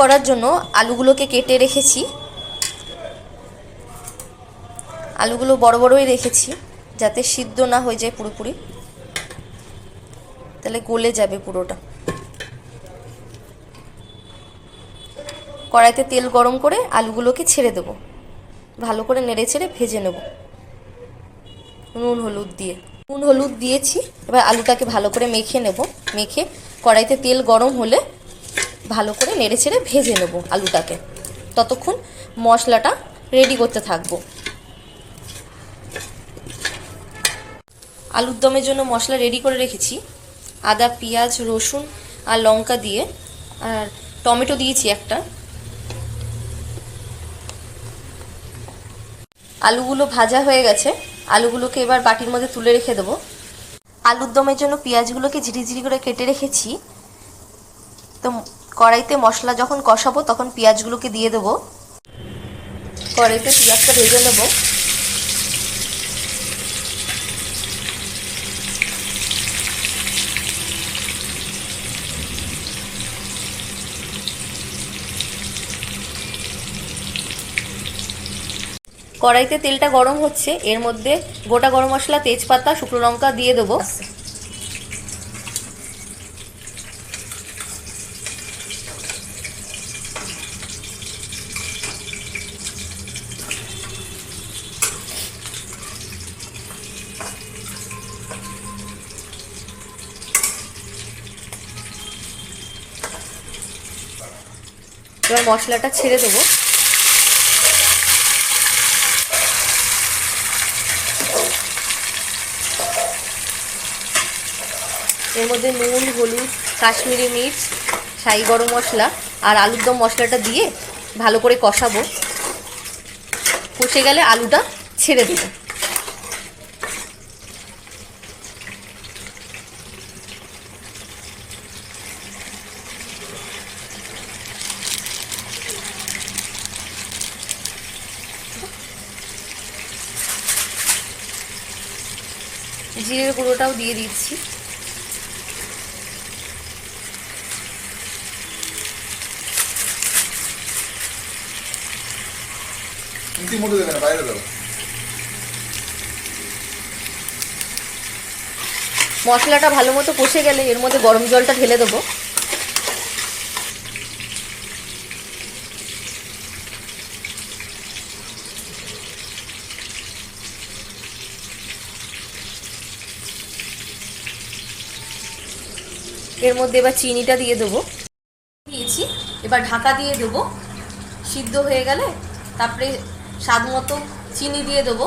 করার জন্য আলুগুলোকে কেটে রেখেছি। আলুগুলো বড় বড়ই রেখেছি, যাতে সিদ্ধ না হয়ে যায় পুরোপুরি। তাহলে গলে যাবে পুরোটা। কড়াইতে তেল গরম করে আলুগুলোকে ছেড়ে দেবো। ভালো করে নেড়ে ছেড়ে ভেজে নেব। নুন, হলুদ দিয়ে। নুন, হলুদ দিয়েছি। এবার আলুটাকে ভালো করে মেখে নেব। মেখে কড়াইতে তেল গরম হলে ভালো করে নেড়ে ছেড়ে ভেজে নেব আলুটাকে। ততক্ষণ মশলাটা রেডি করতে থাকব। আলুর দমের জন্য মশলা রেডি করে রেখেছি। আদা, পেঁয়াজ, রসুন আর লঙ্কা দিয়ে। আর টমেটো দিয়েছি একটা। আলুগুলো ভাজা হয়ে গেছে। আলুগুলোকে এবার বাটির মধ্যে তুলে রেখে দেবো। আলুর দমের জন্য পেঁয়াজগুলোকে ঝিরিঝিরি করে কেটে রেখেছি। তো কড়াইতে মশলা যখন কষাবো, তখন পেঁয়াজগুলোকে দিয়ে দেবো। কড়াইতে পেঁয়াজটা ভেজে নেব। কড়াইতে তেলটা গরম হচ্ছে, এর মধ্যে গোটা গরম মশলা, তেজপাতা, শুকনো লঙ্কা দিয়ে দেবো। এবার মশলাটা ছেড়ে দেবো। এর মধ্যে নুন, হলুদ, কাশ্মীরি মির্চ সাই গরম মশলা আর আলুর দম মশলাটা দিয়ে ভালো করে কষাবো। কষে গেলে আলুটা ছেড়ে দেবো। জিরের গুঁড়োটাও দিয়ে দিচ্ছি। মশলাটা ভালো মতো কষে গেলে এর মধ্যে গরম জলটা ঢেলে দেবো। এর মধ্যে এবার চিনিটা দিয়ে দেবো। দিয়েছি। এবার ঢাকা দিয়ে দেবো। সিদ্ধ হয়ে গেলে তারপরে স্বাদ মতো চিনি দিয়ে দেবো।